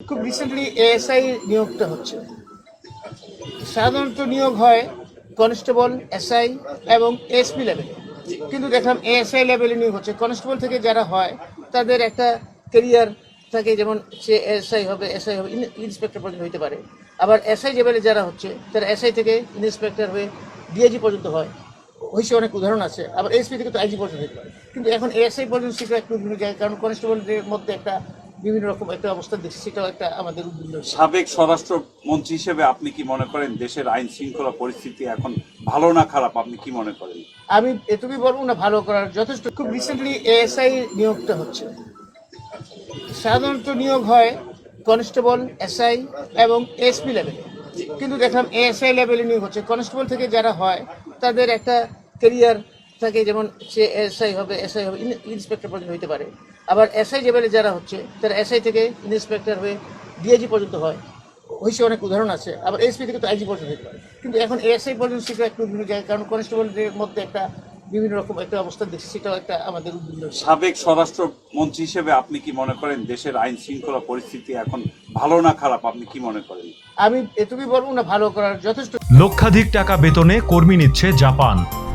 খুব recently ASI নিয়োগটা হচ্ছে। সাধারণত নিয়োগ হয় কনস্টেবল এসআই এবং এসপি লেভেলে কিন্তু দেখলাম এএসআই লেভেলে নিয়োগ হচ্ছে। কনস্টেবল থেকে যারা হয়, তাদের একটা কেরিয়ার থাকে, যেমন সে এসআই হবে এসআই হবে ইন্সপেক্টর পর্যন্ত হইতে পারে। আবার এসআই লেভেলে যারা হচ্ছে, তারা এসআই থেকে ইন্সপেক্টর হয়ে ডিআইজি পর্যন্ত হয়। হয়েছে অনেক উদাহরণ আছে। আবার এসপি থেকে তো আইজি পর্যন্ত হতে পারে। কিন্তু এখন এএসআই পর্যন্ত সেটা একটু কারণ কনস্টেবলদের মধ্যে একটা বিভিন্ন রকম একটা অবস্থা দেখছি সেটাও একটা আমাদের উদ্বিগ্ন সাবেক স্বরাষ্ট্র মন্ত্রী হিসেবে আপনি কি মনে করেন দেশের আইন শৃঙ্খলা পরিস্থিতি এখন ভালো না খারাপ? আপনি কি মনে করেন? আমি এটুকুই বলব না ভালো করার যথেষ্ট। খুব রিসেন্টলি এএসআই নিয়োগটা হচ্ছে। সাধারণত নিয়োগ হয় কনস্টেবল এসআই এবং এসপি লেভেলে কিন্তু দেখলাম এএসআই লেভেলে নিয়োগ হচ্ছে। কনস্টেবল থেকে যারা হয় তাদের একটা কেরিয়ার থাকে যেমন সে এসআই হবে এসআই হবে ইন্সপেক্টর পর্যন্ত হইতে পারে। আবার এসআই লেভেলে যারা হচ্ছে তারা এসআই থেকে ইন্সপেক্টর হয়ে ডিআইজি পর্যন্ত হয়। হয়েছে অনেক উদাহরণ আছে আবার এসপি থেকে তো আইজি পর্যন্ত হতে পারে। কিন্তু এখন এসআই পর্যন্ত সেটা একটু বিভিন্ন জায়গায় কারণ কনস্টেবলদের মধ্যে একটা বিভিন্ন রকম একটা অবস্থা দেখছি সেটাও একটা আমাদের উদ্বিগ্ন সাবেক স্বরাষ্ট্র মন্ত্রী হিসেবে আপনি কি মনে করেন দেশের আইন শৃঙ্খলা পরিস্থিতি এখন ভালো না খারাপ? আপনি কি মনে করেন? আমি এটুকুই বলব না ভালো করার যথেষ্ট লক্ষাধিক টাকা বেতনে কর্মী নিচ্ছে জাপান।